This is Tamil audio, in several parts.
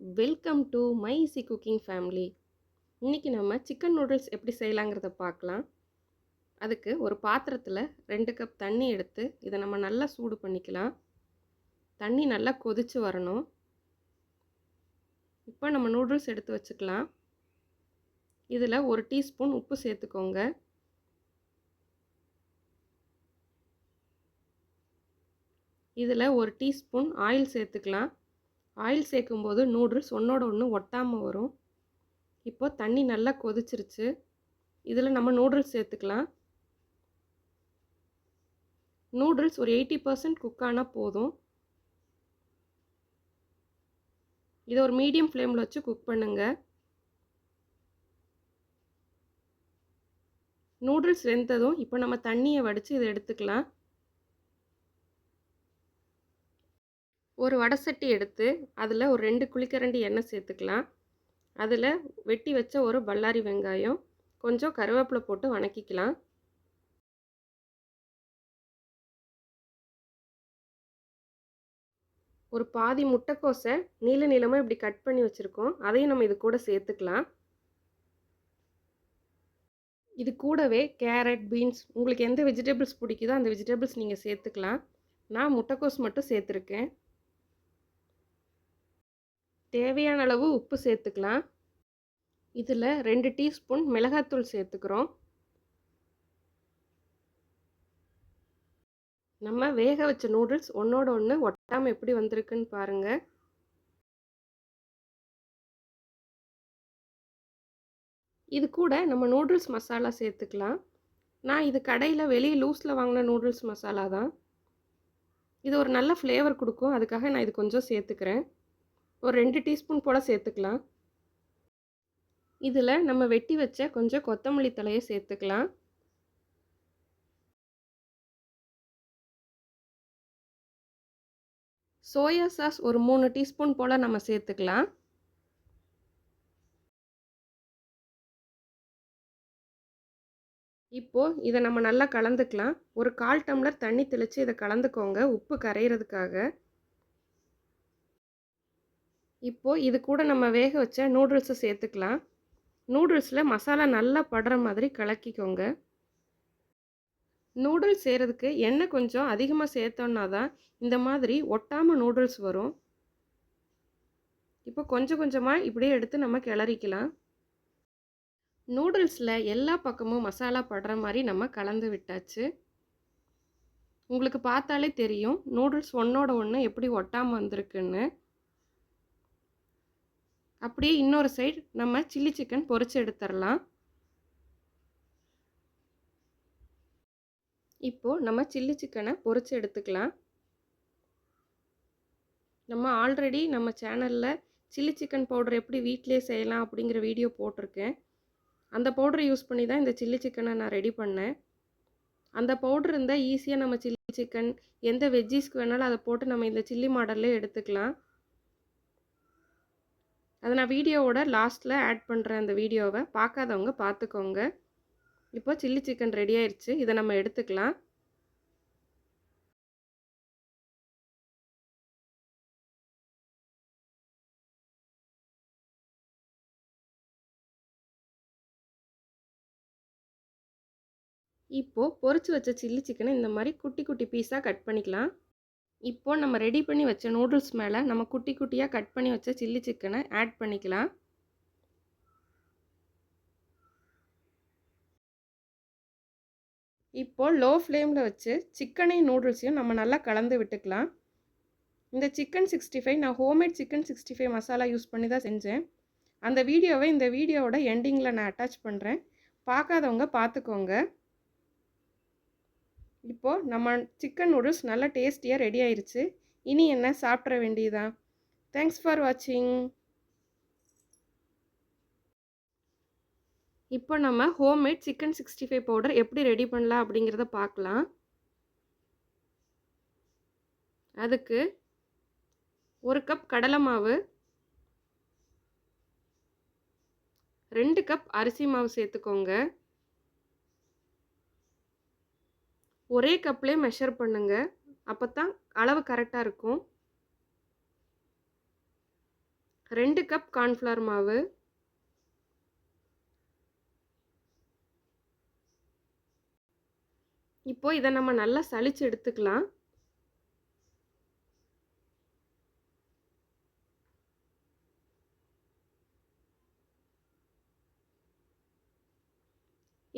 Welcome to my easy cooking family இன்றைக்கி நம்ம சிக்கன் நூடுல்ஸ் எப்படி செய்யலாங்கிறத பார்க்கலாம். அதுக்கு ஒரு பாத்திரத்தில் ரெண்டு கப் தண்ணி எடுத்து இதை நம்ம நல்லா சூடு பண்ணிக்கலாம். தண்ணி நல்லா கொதித்து வரணும். இப்போ நம்ம நூடுல்ஸ் எடுத்து வச்சுக்கலாம். இதில் ஒரு டீஸ்பூன் உப்பு சேர்த்துக்கோங்க. இதில் ஒரு டீஸ்பூன் ஆயில் சேர்த்துக்கலாம். ஆயில் சேர்க்கும்போது நூடுல்ஸ் ஒன்றோட ஒன்று ஒட்டாமல் வரும். இப்போ தண்ணி நல்லா கொதிச்சிருச்சு. இதில் நம்ம நூடுல்ஸ் சேர்த்துக்கலாம். நூடுல்ஸ் ஒரு எயிட்டி பர்சன்ட் குக் ஆனால் போதும். இதை ஒரு மீடியம் ஃப்ளேமில் வச்சு குக் பண்ணுங்கள் நூடுல்ஸ் வெந்ததும் இப்போ நம்ம தண்ணியை வடித்து இதை எடுத்துக்கலாம். ஒரு வடை சட்டி எடுத்து அதில் ஒரு ரெண்டு குளிக்கரண்டி எண்ணெய் சேர்த்துக்கலாம். அதில் வெட்டி வச்ச ஒரு பல்லாரி வெங்காயம் கொஞ்சம் கருவேப்பிலை போட்டு வணக்கிக்கலாம். ஒரு பாதி முட்டைக்கோசை நீல நீளமாக இப்படி கட் பண்ணி வச்சுருக்கோம். அதையும் நம்ம இது கூட சேர்த்துக்கலாம். இது கூடவே கேரட் பீன்ஸ் உங்களுக்கு எந்த வெஜிடபிள்ஸ் பிடிக்குதோ அந்த வெஜிடபிள்ஸ் நீங்கள் சேர்த்துக்கலாம். நான் முட்டைக்கோஸ் மட்டும் சேர்த்துருக்கேன். தேவையான அளவு உப்பு சேர்த்துக்கலாம். இதில் ரெண்டு டீஸ்பூன் மிளகாத்தூள் சேர்த்துக்கிறோம். நம்ம வேக வச்ச நூடுல்ஸ் ஒன்றோட ஒன்று ஒட்டாமல் எப்படி வந்திருக்குன்னு பாருங்கள் இது கூட நம்ம நூடுல்ஸ் மசாலா சேர்த்துக்கலாம். நான் இது கடையில் வெளியே லூஸில் வாங்கின நூடுல்ஸ் மசாலா தான். இது ஒரு நல்ல ஃப்ளேவர் கொடுக்கும். அதுக்காக நான் இது கொஞ்சம் சேர்த்துக்கிறேன். ஒரு ரெண்டு டீஸ்பூன் போல் சேர்த்துக்கலாம். இதில் நம்ம வெட்டி வச்ச கொஞ்சம் கொத்தமல்லி தலையை சேர்த்துக்கலாம். சோயா சாஸ் ஒரு மூணு டீஸ்பூன் போல் நம்ம சேர்த்துக்கலாம். இப்போது இதை நம்ம நல்லா கலந்துக்கலாம். ஒரு கால் டம்ளர் தண்ணி தெளித்து இதை கலந்துக்கோங்க உப்பு கரையிறதுக்காக. இப்போது இது கூட நம்ம வேக வச்ச நூடுல்ஸை சேர்த்துக்கலாம். நூடுல்ஸில் மசாலா நல்லா படுற மாதிரி கலக்கிக்கோங்க. நூடுல்ஸ் செய்கிறதுக்கு எண்ணெய் கொஞ்சம் அதிகமாக சேர்த்தோன்னா தான் இந்த மாதிரி ஒட்டாமல் நூடுல்ஸ் வரும். இப்போ கொஞ்சம் கொஞ்சமாக இப்படியே எடுத்து நம்ம கிளறிக்கலாம். நூடுல்ஸில் எல்லா பக்கமும் மசாலா படுற மாதிரி நம்ம கலந்து விட்டாச்சு. உங்களுக்கு பார்த்தாலே தெரியும் நூடுல்ஸ் ஒன்றோட ஒன்று எப்படி ஒட்டாமல் வந்திருக்குன்னு. அப்படியே இன்னொரு சைடு நம்ம சில்லி சிக்கன் பொரிச்சு எடுத்துடலாம். இப்போது நம்ம சில்லி சிக்கனை பொரிச்சு எடுத்துக்கலாம். நம்ம ஆல்ரெடி நம்ம சேனலில் சில்லி சிக்கன் பவுடர் எப்படி வீட்டிலே செய்யலாம் அப்படிங்கிற வீடியோ போட்டிருக்கேன். அந்த பவுடரை யூஸ் பண்ணி தான் இந்த சில்லி சிக்கனை நான் ரெடி பண்ணேன். அந்த பவுடர் இருந்தால் ஈஸியாக நம்ம சில்லி சிக்கன் எந்த வெஜ்ஜீஸ்க்கு வேணாலும் அதை போட்டு நம்ம இந்த சில்லி மாடல்லே எடுத்துக்கலாம். அதை நான் வீடியோவோட லாஸ்ட்டில் ஆட் பண்ணுறேன் அந்த வீடியோவை பார்க்காதவங்க பார்த்துக்கோங்க. இப்போ சில்லி சிக்கன் ரெடி ஆயிடுச்சு இதை நம்ம எடுத்துக்கலாம். இப்போது பொரிச்சு வச்ச சில்லி சிக்கனை இந்த மாதிரி குட்டி குட்டி பீஸாக கட் பண்ணிக்கலாம். இப்போ நம்ம ரெடி பண்ணி வச்ச நூடுல்ஸ் மேலே நம்ம குட்டி குட்டியாக கட் பண்ணி வச்ச சில்லி சிக்கனை ஆட் பண்ணிக்கலாம். இப்போது லோ ஃப்ளேமில் வச்சு சிக்கனையும் நூடுல்ஸையும் நம்ம நல்லா கலந்து விட்டுக்கலாம். இந்த சிக்கன் சிக்ஸ்டி ஃபைவ் நான் homemade chicken sixty five masala use பண்ணி தான் செஞ்சேன். அந்த வீடியோவை இந்த வீடியோவோட எண்டிங்கில் நான் அட்டாச் பண்ணுறேன் பார்க்காதவங்க பார்த்துக்கோங்க. இப்போது நம்ம சிக்கன் நூடுல்ஸ் நல்லா டேஸ்டியாக ரெடி ஆயிடுச்சு இனி என்ன சாப்பிட்ற வேண்டியதான் தேங்க்ஸ் ஃபார் வாட்சிங் இப்போ நம்ம homemade chicken sixty five powder எப்படி ரெடி பண்ணலாம் அப்படிங்கிறத பார்க்கலாம். அதுக்கு ஒரு கப் கடலை மாவு ரெண்டு கப் அரிசி மாவு சேர்த்துக்கோங்க. ஒரே கப்லேயே மெஷர் பண்ணுங்க. அப்போ தான் அளவு கரெக்டாக இருக்கும். ரெண்டு கப் கார்ன்ஃப்ளவர் மாவு. இப்போ இதை நம்ம நல்லா சளிச்சு எடுத்துக்கலாம்.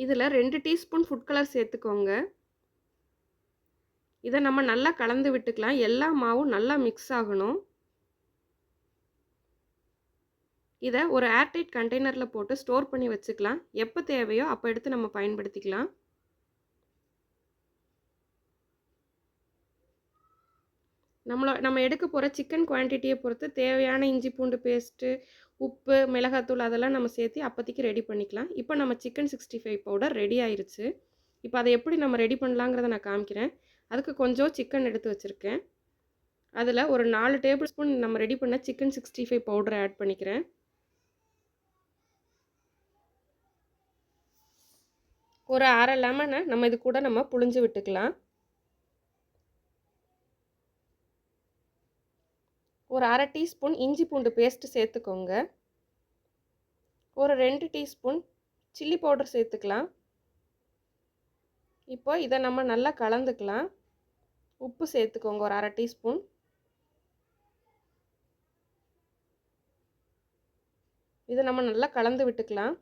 இதில் ரெண்டு டீஸ்பூன் ஃபுட் கலர் சேர்த்துக்கோங்க. இதை நம்ம நல்லா கலந்து விட்டுக்கலாம். எல்லா மாவும் நல்லா மிக்ஸ் ஆகணும். இதை ஒரு ஏர்டைட் கண்டெய்னரில் போட்டு ஸ்டோர் பண்ணி வச்சுக்கலாம். எப்போ தேவையோ அப்போ எடுத்து நம்ம பயன்படுத்திக்கலாம். நம்மளோ நம்ம எடுக்க போகிற சிக்கன் குவான்டிட்டியை பொறுத்து தேவையான இஞ்சி பூண்டு பேஸ்ட்டு உப்பு மிளகாத்தூள் அதெல்லாம் நம்ம சேர்த்து அப்போதைக்கு ரெடி பண்ணிக்கலாம். இப்போ நம்ம chicken sixty five powder ready ஆயிருச்சு. இப்போ அதை எப்படி நம்ம ரெடி பண்ணலாங்கிறத நான் காமிக்கிறேன். அதுக்கு கொஞ்சம் சிக்கன் எடுத்து வச்சுருக்கேன். அதில் ஒரு நாலு டேபிள் ஸ்பூன் நம்ம ரெடி பண்ண சிக்கன் சிக்ஸ்டி ஃபைவ் பவுடரை ஆட் பண்ணிக்கிறேன். ஒரு அரை லெமனை நம்ம இது கூட நம்ம புழிஞ்சு விட்டுக்கலாம். ஒரு அரை டீஸ்பூன் இஞ்சி பூண்டு பேஸ்ட்டு சேர்த்துக்கோங்க. ஒரு ரெண்டு டீஸ்பூன் சில்லி பவுடர் சேர்த்துக்கலாம். இப்போ இதை நம்ம நல்லா கலந்துக்கலாம். உப்பு சேர்த்துக்கோங்க ஒரு அரை டீஸ்பூன். இதை நம்ம நல்லா கலந்து விட்டுக்கலாம்.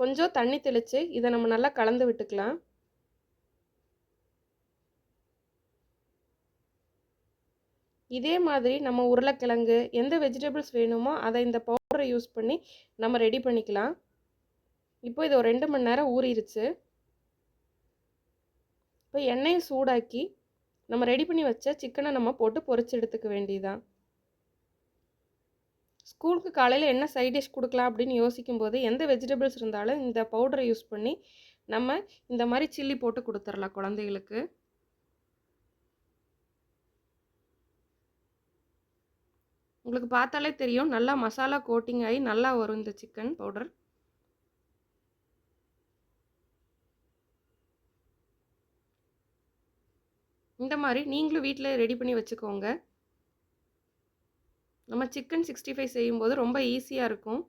கொஞ்சம் தண்ணி தெளித்து இதை நம்ம நல்லா கலந்து விட்டுக்கலாம். இதே மாதிரி நம்ம உருளைக்கிழங்கு எந்த வெஜிடபிள்ஸ் வேணுமோ அதை இந்த பவுடரை யூஸ் பண்ணி நம்ம ரெடி பண்ணிக்கலாம். இப்போ இது ஒரு ரெண்டு மணி நேரம் ஊறிடுச்சு இப்போ எண்ணெயை சூடாக்கி நம்ம ரெடி பண்ணி வச்ச சிக்கனை நம்ம போட்டு பொரிச்சு எடுத்துக்க வேண்டியதான் ஸ்கூலுக்கு காலையில் என்ன சைட் டிஷ் கொடுக்கலாம் அப்படின்னு யோசிக்கும்போது எந்த வெஜிடபிள்ஸ் இருந்தாலும் இந்த பவுடரை யூஸ் பண்ணி நம்ம இந்த மாதிரி சில்லி போட்டு கொடுத்துடலாம் குழந்தைகளுக்கு. உங்களுக்கு பார்த்தாலே தெரியும் நல்லா மசாலா கோட்டிங் ஆகி நல்லா வரும் இந்த சிக்கன் பவுடர் இந்த மாதிரி நீங்களும் வீட்டில் ரெடி பண்ணி வச்சுக்கோங்க. நம்ம சிக்கன் சிக்ஸ்டி ஃபைவ் செய்யும்போது ரொம்ப ஈஸியாக இருக்கும்.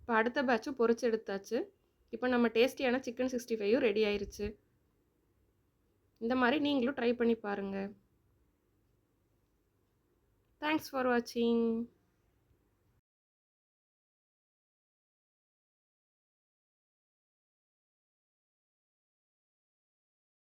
இப்போ அடுத்த பேட்சும் பொரிச்சு எடுத்தாச்சு. இப்போ நம்ம டேஸ்டியான சிக்கன் சிக்ஸ்டி ஃபைவும் ரெடி ஆயிருச்சு. இந்த மாதிரி நீங்களும் ட்ரை பண்ணி பாருங்கள் தேங்க்ஸ் ஃபார் வாட்சிங்